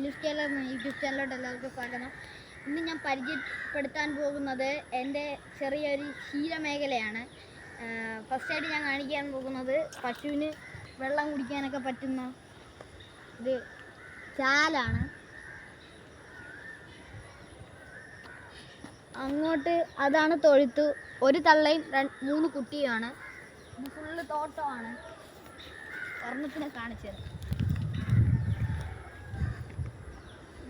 അലിഫ് Kerala YouTube ചാനലോട്ട് എല്ലാവർക്കും സ്വാഗതം. ഇന്ന് ഞാൻ പരിചയപ്പെടുത്താൻ പോകുന്നത് എന്റെ ചെറിയൊരു ശീലമേഖലയാണ് ഫസ്റ്റായിട്ട് ഞാൻ കാണിക്കാൻ പോകുന്നത് പശുവിന് വെള്ളം കുടിക്കാനൊക്കെ പറ്റുന്ന ഒരു ചാലാണ്. അങ്ങോട്ട് അതാണ് തൊഴുത്ത്. ഒരു തള്ളയും മൂന്ന് കുട്ടിയുമാണ്. ഫുള്ള് തോട്ടമാണ്. ഒരെണ്ണത്തിനെ കാണിച്ചത് ഇത്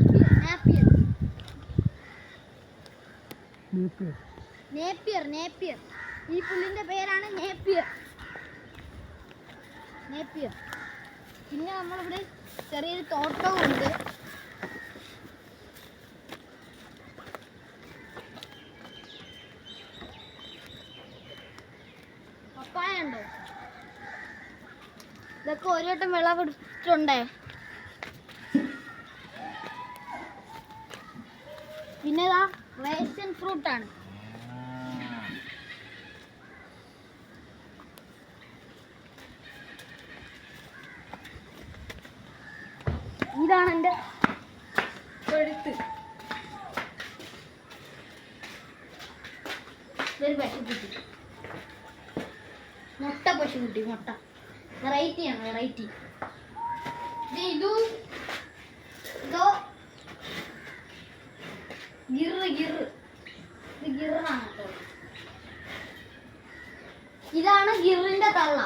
നേപ്പിയർ നേപ്പിയർ ഈ പുല്ലിന്റെ പേരാണ് നേപ്പിയർ നേപ്പിയർ പിന്നെ നമ്മളിവിടെ ചെറിയൊരു തോട്ടവും ഉണ്ട്. പപ്പായ ഉണ്ടോ? ഇതൊക്കെ ഒരു വട്ടം വെള്ളം പിന്നെ ഇതാ റേഷൻ ഫ്രൂട്ടാണ് ഇതാണ് എന്റെ കൊഴുത്ത് ഇതൊരു പശുക്കുട്ടി. മുട്ട പശുക്കുട്ടി മുട്ട. വെറൈറ്റിയാണ് വെറൈറ്റി. ഇതോ ഇതാണ് ഗിറിന്റെ തള്ള.